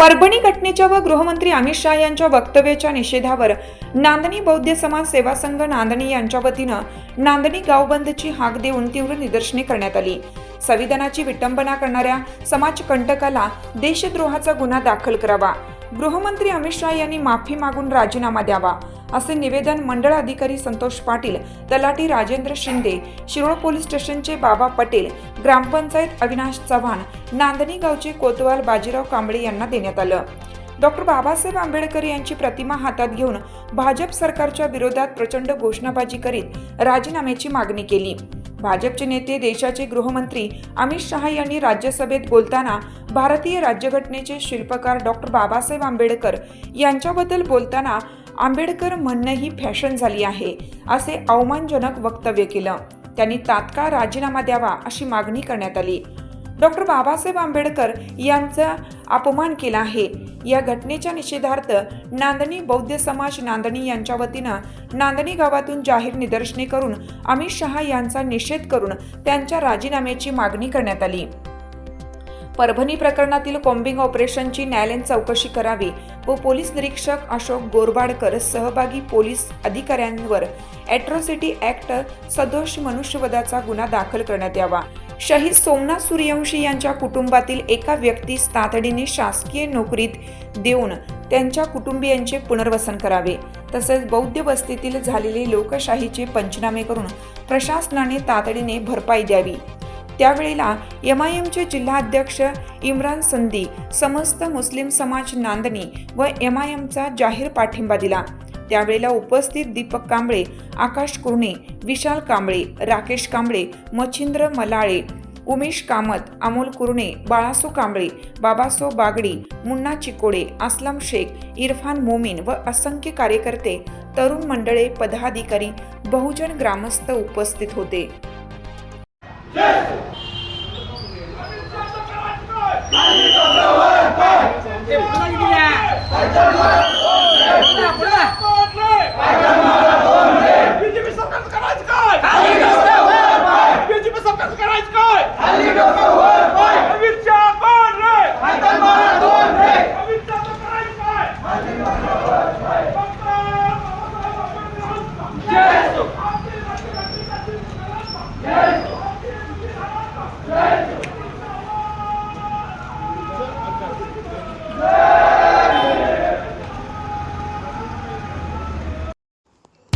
परभणी घटनेच्या व गृहमंत्री अमित शहा यांच्या वक्तव्याच्या निषेधावर नांदणी बौद्ध समाज सेवा संघ नांदणी यांच्या वतीनं नांदणी गावबंदची हाक देऊन तीव्र निदर्शने करण्यात आली. संविधानाची विटंबना करणाऱ्या समाजकंटकाला देशद्रोहाचा गुन्हा दाखल करावा. गृहमंत्री अमित शहा यांनी माफी मागून राजीनामा द्यावा असे निवेदन मंडळ अधिकारी संतोष पाटील तलाठी राजेंद्र शिंदे शिरोळ पोलीस स्टेशनचे बाबा पटेल ग्रामपंचायत अविनाश चव्हाण नांदणी गावचे कोतवाल बाजीराव कांबळे यांना देण्यात आलं. डॉक्टर बाबासाहेब आंबेडकर यांची प्रतिमा हातात घेऊन भाजप सरकारच्या विरोधात प्रचंड घोषणाबाजी करीत राजीनाम्याची मागणी केली. भाजपचे नेते देशाचे गृहमंत्री अमित शहा यांनी राज्यसभेत बोलताना भारतीय राज्यघटनेचे शिल्पकार डॉक्टर बाबासाहेब आंबेडकर यांच्याबद्दल बोलताना आंबेडकर म्हणणं ही फॅशन झाली आहे असे अवमानजनक वक्तव्य केलं. त्यांनी तात्काळ राजीनामा द्यावा अशी मागणी करण्यात आली. डॉक्टर बाबासाहेब आंबेडकर यांचा अपमान केला आहे. या घटनेच्या निषेधार्थ नांदणी बौद्ध समाज नांदणी यांच्या वतीनं नांदणी गावातून जाहीर निदर्शने करून अमित शहा यांचा निषेध करून त्यांच्या राजीनाम्याची मागणी करण्यात आली. परभणी प्रकरणातील कॉम्बिंग ऑपरेशनची न्यायालयीन चौकशी करावी व पोलीस निरीक्षक अशोक गोरबाडकर सहभागी पोलीस अधिकाऱ्यांवर ॲट्रॉसिटी ॲक्ट सदोष मनुष्यवधाचा गुन्हा दाखल करण्यात यावा. शहीद सोमनाथ सूर्यवंशी यांच्या कुटुंबातील एका व्यक्तीस तातडीने शासकीय नोकरीत देऊन त्यांच्या कुटुंबियांचे पुनर्वसन करावे. तसेच बौद्ध वस्तीतील झालेले लोकशाहीचे पंचनामे करून प्रशासनाने तातडीने भरपाई द्यावी. त्यावेळेला एम आय एमचे जिल्हाध्यक्ष इम्रान संदी समस्त मुस्लिम समाज नांदणी व एम आय एमचा जाहीर पाठिंबा दिला. त्यावेळेला उपस्थित दीपक कांबळे आकाश कुर्णे विशाल कांबळे राकेश कांबळे मच्छिंद्र मलाळे उमेश कामत अमोल कुर्णे बाळासो कांबळे बाबासो बागडी मुन्ना चिकोडे असलम शेख इरफान मोमीन व असंख्य कार्यकर्ते तरुण मंडळे पदाधिकारी बहुजन ग्रामस्थ उपस्थित होते.